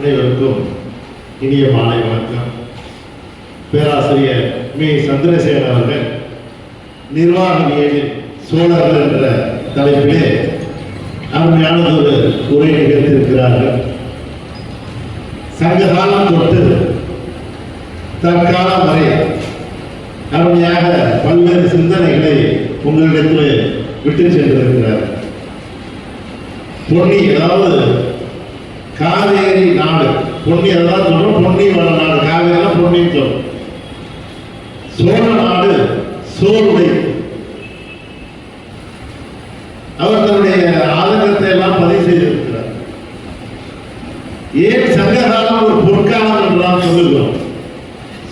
அனைவருக்கும் இனிய மாலை வணக்கம். பேராசிரியர் மே சந்திரசேகர் அவர்கள் நிர்வாகவியலில் சோழர்கள் என்ற தலைப்பிலே அருமையானது ஒரு உரை நிகழ்த்திருக்கிறார்கள் சங்ககாலம் தொட்டு தற்காலம் வரை அருமையாக பல்வேறு சிந்தனைகளை உங்களிடத்தில் விட்டு சென்றிருக்கிறார். பொன்னி அதாவது காவேரி நாடு. பொன்னி அதான் சொல்றோம். பொன்னி வள நாடு. காவேரிலாம் பொன்னின்னு சொல்றோம். சோழ நாடு சோருடை அவர் தன்னுடைய ஆதங்கத்தை எல்லாம் பதிவு செய்திருக்கிறார். ஏன் சங்ககாலம் ஒரு பொற்காலம் என்று சொல்லுகிறோம்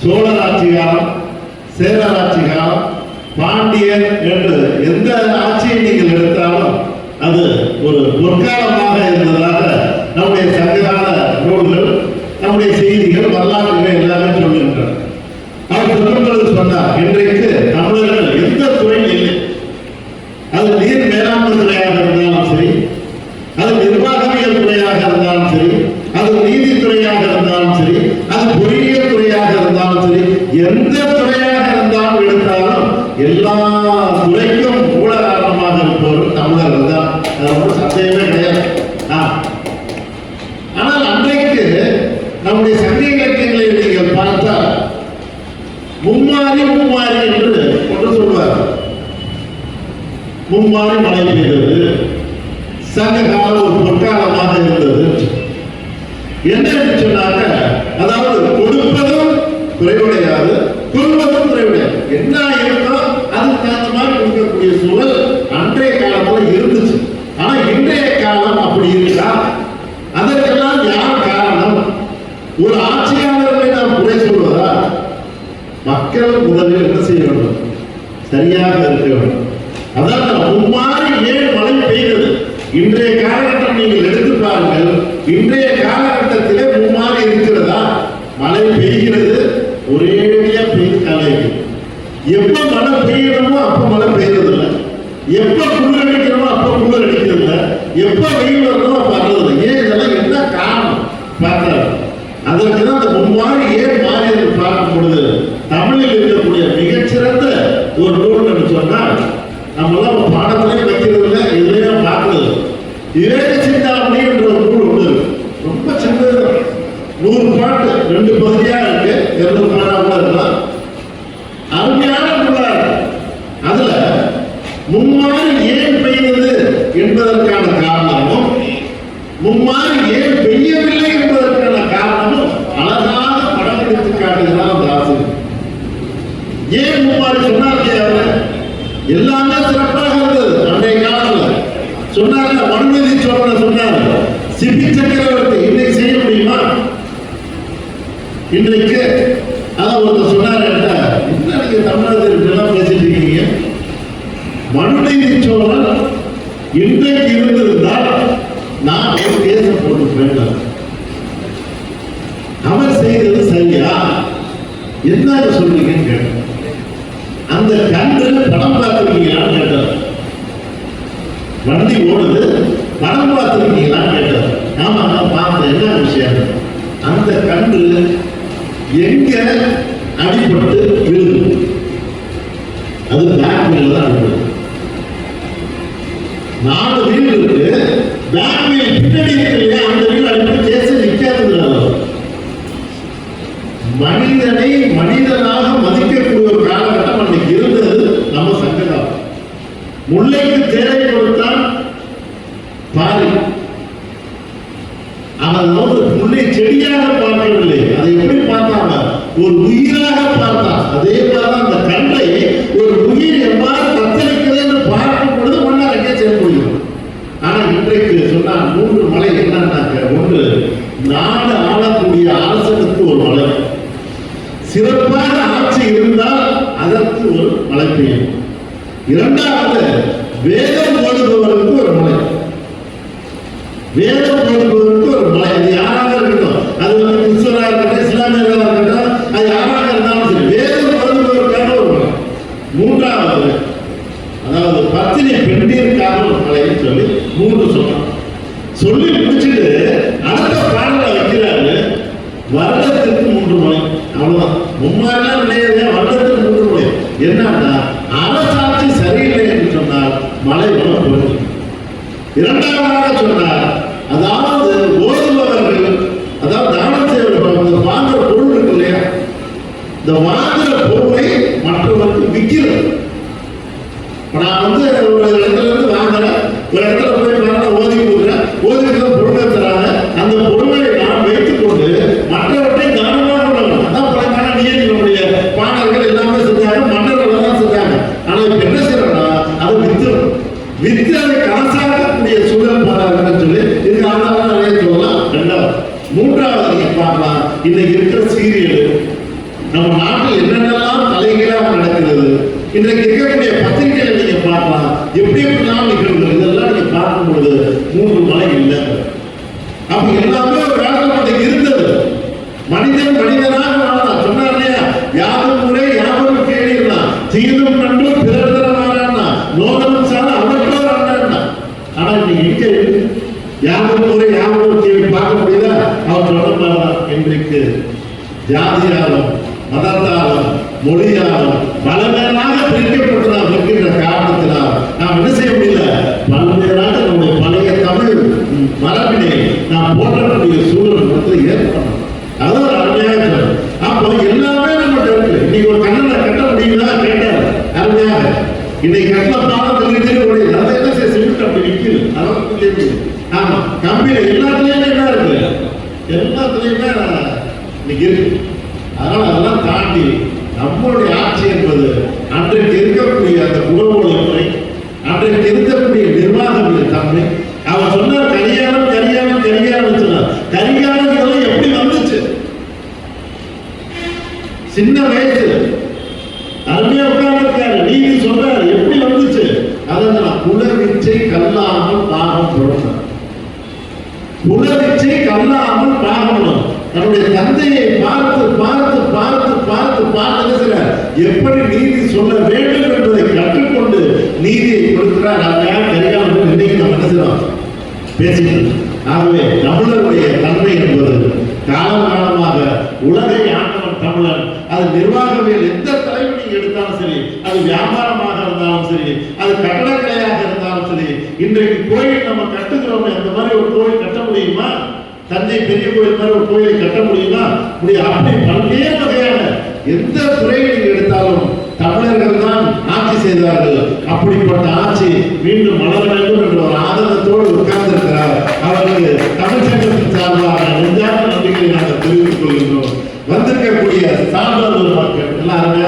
சோழர் ஆட்சி காலம் சேரர் ஆட்சி காலம் பாண்டியன் என்று. எந்த ஆட்சியை நீங்கள் எடுத்தாலும் அது ஒரு பொற்காலமாக இருந்ததாக நம்முடைய சங்ககால நூல்கள் நம்முடைய செய்திகள் வரலாறுகள் எல்லாமே சொல்லுகின்றன அவர் சொல்லும்போது சொன்னார் இன்றைக்கு தமிழர்கள் எந்த துறையில் இல்லை அது நீர் மேலாண்மை துறையாக இருந்தாலும் சரி அது நிர்வாகவியல் துறையாக இருந்தாலும் சரி அது நீதித்துறையாக இருந்தாலும் சரி அது பொறியியல் துறையாக இருந்தாலும் சரி எந்த துறையாக இருந்தாலும் எடுத்தாலும் எல்லா துறைக்கும் மூல காரணமாக இருப்பவர்கள் தமிழர்கள் தான் அது ஒன்றும் சந்தேகமே கிடையாது ஆ. ஆனால் அன்றைக்கு நம்முடைய சங்க இலக்கியங்களை நீங்கள் பார்த்தால் மும்மாறி மும்மாறி என்று ஒன்று சொல்வார் மும்மாறி மழை பெய்தது சங்க காலம் ஒரு பொற்காலமாக இருந்தது. என்ன சொன்னாக்க அதாவது கொடுப்பதும் குறைவுடையாது கொள்வதும் குறைவுடையாது. என்ன இருக்கோ அதுக்கு தகுந்த மாதிரி கொடுக்கக்கூடிய சூழல் அன்றைய காலத்துல இருந்துச்சு. ஆனா இன்றைய காலம் அப்படி இருக்கா? அதற்கெல்லாம் யார் காரணம்? ஒரு ஆட்சியாளர்களை நாம் குறை சொல்வதா மக்கள் முதலில் என்ன செய்ய வேண்டும்? சரியாக இருக்க வேண்டும் அதான் மும்மாறி ஏன் மழை பெய்கிறது இன்றைய காலகட்டம் நீங்கள் எடுத்து பாருங்கள் இன்றைய காலகட்டத்திலே மும்மாறி இருக்கிறதா? மழை பெய்கிறது. ஒரேடியா பெய்து காலைக்கு எப்ப மழை பெய்யணுமோ அப்ப மழை பெய்யறது இல்லை எப்ப குளிர் அடிக்கணுமோ அப்ப குளிர் அடிக்கிறது இல்லை எப்ப வெயில் வரணுமோ அப்ப வர்றது இல்லை ஏன் இதெல்லாம் என்ன காரணம்? பார்த்தாரு அதற்கு தான் அந்த மும்மாறி ஏன் மாறி என்று பார்க்கும் பொழுது தமிழில் இருக்கக்கூடிய மிகச்சிறந்த ஒரு நூல் என்று சொன்னால் நம்மளாம் பாடத்திலே வைக்கிறது இல்லை இதுலயும் பார்க்கறது. இதே ஏன் மும்மாறி சொன்னார் அவர் எல்லாமே சிறப்பாக இருந்தது அன்றைய காலத்தில். சொன்னார்கள் மனுநீதி சோழனை சொன்னார். சிபி சக்கரவர்த்தி இன்னைக்கு செய்ய முடியுமா? இன்றைக்கு அதான் ஒருத்தர் சொன்னார் என்ன நீங்க தமிழகத்தில் இப்படிலாம் பேசிட்டு இருக்கீங்க? மனுநீதி சோழன் இன்றைக்கு இருந்திருந்தால் நான் ஒரு கேச போட்டு வேண்டாம் அவர் செய்தது சரியா? என்ன சொல்றீங்கன்னு கேட்டேன். அந்த கன்று படம் பார்த்துருக்கீங்களான்னு கேட்டார் வண்டி ஓடுது படம் பார்த்துருக்கீங்களான்னு கேட்டார் ஆமா நான் பார்த்த என்ன விஷயம்? அந்த கண்டு எங்க அடிபட்டு விழுது? அது பேக் மேல தான் அடிபடுது நாலு வீல் இருக்கு. பேக் வீல் பின்னாடி இருக்கு இல்லையா? அந்த வீல் அடிப்பட்டு கேஸ் நிக்காதுங்கிறார் மனிதனை மனிதனாக மதிக்க காலகட்டம் அன்னைக்கு இருந்தது நம்ம சங்ககாலம் முல்லைக்கு தேரை கொடுத்தான் பாரி அவன் வந்து முல்லை செடியாக பார்க்கவில்லை. அதை எப்படி பார்த்தாங்க? ஒரு உயிராக பார்த்தான் அதே மாதிரி அந்த கண்டை ஒரு உயிர் எவ்வாறு தத்தளிக்கிறது என்று பார்க்கும் பொழுது மன்னர் எங்கே செய்ய முடியும் ஆனா இன்றைக்கு சொன்னால் மூன்று மலை என்னன்னாக்க ஒன்று நாடு ஆளக்கூடிய அரசனுக்கு ஒரு மலை சிறப்பான ஆட்சி இருந்தால் அதற்கு ஒரு மழை பெய்யும் இரண்டாவது வேதம் ஓடுபவருக்கு ஒரு மழை வேதம் ஓடுபவருக்கு ஒரு மழை அது யாராக இருக்கட்டும் அது வந்து கிறிஸ்துவராக இருக்கட்டும் இஸ்லாமியராக இருக்கட்டும் அது யாராக இருந்தாலும் சரி வேதம் ஓடுபவருக்கான ஒரு மழை மூன்றாவது அதாவது பத்தினி பெண்டிற்கான ஒரு மழைன்னு சொல்லி மூன்று சொன்னான் சொல்லி முடிச்சுட்டு அடுத்த பாடல வைக்கிறாரு வருடத்திற்கு மூன்று மணி அவ்வளவுதான் முன்னாடிலாம் கிடையாது வருடத்திற்கு மூன்று மணி என்னன்னா அரசாட்சி சரியில்லை என்று சொன்னால் மழை வளம் குறைஞ்சிடும் இரண்டாவதாக சொன்னார் அதாவது ஓதுபவர்கள் அதாவது தானம் செய்வர்கள் அந்த வாங்குற பொருள் இருக்கு இல்லையா இந்த வாங்குற பொருளை மற்றவர்களுக்கு விற்கிறது நான் வந்து பார்க்கலாம் எப்படி எப்படிலாம் நிகழ்வு இதெல்லாம் நீங்க பார்க்கும் பொழுது மூன்று மலை இல்லை. அப்ப எல்லாமே ஒரு காலகட்டத்தில் இருந்தது. மனிதன் மனிதனாக வாழலாம் சொன்னார் இல்லையா யாரும் முறை யாரும் கேளீர்களாம் தீரும் நன்று பிறர் தரமாறான்னா நோதனம் சால அவற்றோர் ஆனா இன்னைக்கு இங்க யாரும் முறை யாரும் கேள்வி பார்க்க முடியல. அவர் சொன்ன மாதிரிதான் இன்றைக்கு ஜாதியாலும் மதத்தாலும் மொழியாலும் பலவேறாக பிரிக்கப்பட்டதாக இருக்கின்ற காரணத்தினால் நாம் என்ன செய்ய முடியல? பல்வேறாக நம்முடைய பழைய தமிழ் மரபினை நாம் போற்றக்கூடிய சூழல் வந்து ஏற்படணும். அதான் ஒரு அருமையாக சொன்னது. அப்போ எல்லாமே நம்மகிட்ட இருக்கு இன்னைக்கு ஒரு கண்ணனை கட்ட முடியுதா? கேட்டார். அருமையாக. இன்னைக்கு கட்டின பாலம் சொல்லிட்டே அதை என்ன செய்ய சிமெண்ட் அப்படி நிற்குது அதாவது ஆமாம் ஆமா. கம்பியில எல்லாத்துலயுமே என்ன இருக்கு? எல்லாத்துலயுமே இன்னைக்கு இருக்கு. அதனால அதெல்லாம் தாண்டி நம்மளுடைய ஆட்சி என்பது அன்றைக்கு இருக்கக்கூடிய அந்த உறவுகளை முறை அன்றைக்கு இருக்கக்கூடிய நிர்வாகங்களுடைய தன்மை. அவர் சொன்னார் கல்யாணம் கல்யாணம் கல்யாணம் சொன்னார். கல்யாணம் இதெல்லாம் எப்படி வந்துச்சு? சின்ன வயசு. அருமையா உட்கார்ந்துருக்காரு. நீதி சொல்றாரு எப்படி வந்துச்சு? அதான் புலவிச்சை கல்லாமல் பாகம் கொடுத்தார் புலவிச்சை கல்லாமல் பாகம் தன்னுடைய தந்தையை பார்த்து பார்த்து பார்த்து பார்த்து என்ன செய்றார்? எப்படி நீதி சொல்ல வேண்டும் என்பதை கற்றுக்கொண்டு நீதியை கொடுக்கிறார் அதனால் தெரியாமல் இன்னைக்கு நம்ம என்ன பேசிட்டு ஆகவே தமிழருடைய தன்மை என்பது காலம் காலமாக உலகை ஆண்டவன் தமிழன். அது நிர்வாகவியல் எந்த தலைமை நீங்க எடுத்தாலும் சரி அது வியாபாரமாக இருந்தாலும் சரி அது கட்டடக்கலையாக இருந்தாலும் சரி இன்றைக்கு கோயில் நம்ம கட்டுகிறோமே அந்த மாதிரி ஒரு கோயில் கட்ட முடியுமா? தஞ்சை பெரிய கோயில் மாதிரி ஒரு கோயிலை கட்ட முடியுமா? முடியாது. அப்படி பல்வேறு வகையான எந்த துறையை எடுத்தாலும் தமிழர்கள் தான் ஆட்சி செய்தார்கள். அப்படிப்பட்ட ஆட்சி மீண்டும் மலர வேண்டும் என்ற ஒரு ஆதரத்தோடு உட்கார்ந்திருக்கிறார். அவருக்கு தமிழ்ச்சங்கத்தின் சார்பாக நெஞ்சார்ந்த நம்பிக்கையை நாங்கள் தெரிவித்துக் கொள்கின்றோம். வந்திருக்கக்கூடிய சான்றோர் மக்கள் எல்லாருமே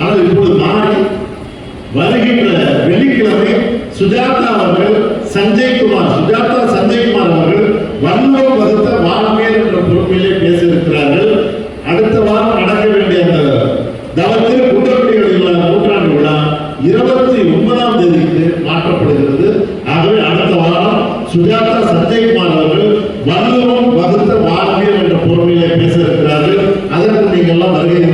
ஆனால் இப்பொழுது மாறி வருகின்ற வெள்ளிக்கிழமை சுஜாதா அவர்கள் சஞ்சய்குமார் சுஜாதா சஞ்சய்குமார் அவர்கள் வல்லூர் வகுத்த வாழ்வியல் என்ற பொறுப்பிலே பேசியிருக்கிறார்கள். அடுத்த வாரம் நடக்க வேண்டிய அந்த தவத்தில் குன்றக்குடி நூற்றாண்டு விழா இருபத்தி ஒன்பதாம் தேதிக்கு மாற்றப்படுகிறது. ஆகவே அடுத்த வாரம் சுஜாதா சஞ்சய்குமார் அவர்கள் வள்ளுவம் வகுத்த வாழ்வியல் என்ற பொறுப்பிலே பேசியிருக்கிறார்கள். அதற்கு நீங்கள் எல்லாம் வருகை